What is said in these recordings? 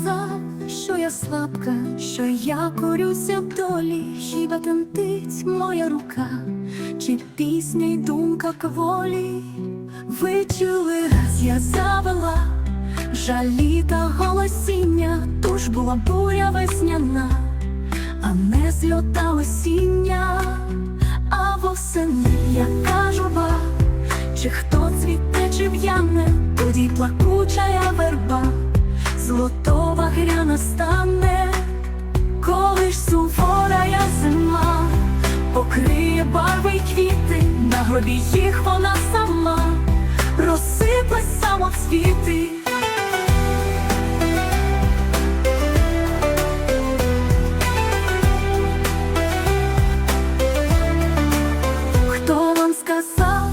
сказав, що я слабка, що я корюся в долі, хіба тремтить моя рука, чи пісня й думка кволі. Ви чули, раз я завела жалі та голосіння, тож була буря весняна, а не зльота осіння, а восени я кажу вам, чи хто цвіте, чи в'яне, тоді плакучая верба, золотова гряна стане, коли ж суворая зима покриє барви й квіти, на гробі їх вона сама розсиплесь самоцвіти. Хто вам сказав,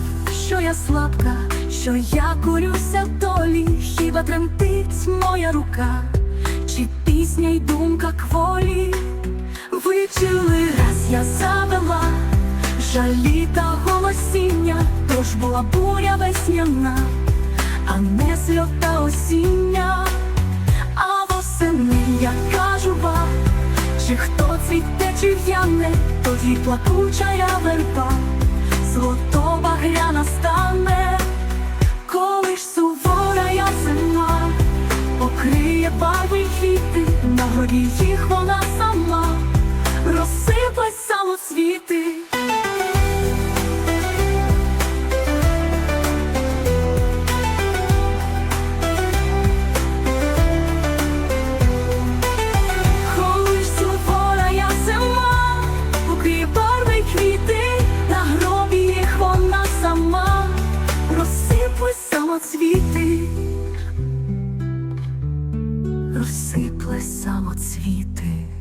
що я слабка, що я курюся долі, хіба тремтить моя рука, чи пісня й думка кволі? Ви чули, раз я завела жалі та голосіння, тож була буря весняна, а не зльота осіння, а восени я кажу вам, чи хто цвіте, чи в'яне, тоді плакучая верба, золотова гряна горі їх вона сама розсиплась самоцвіти. Коли Розсипле самоцвіти.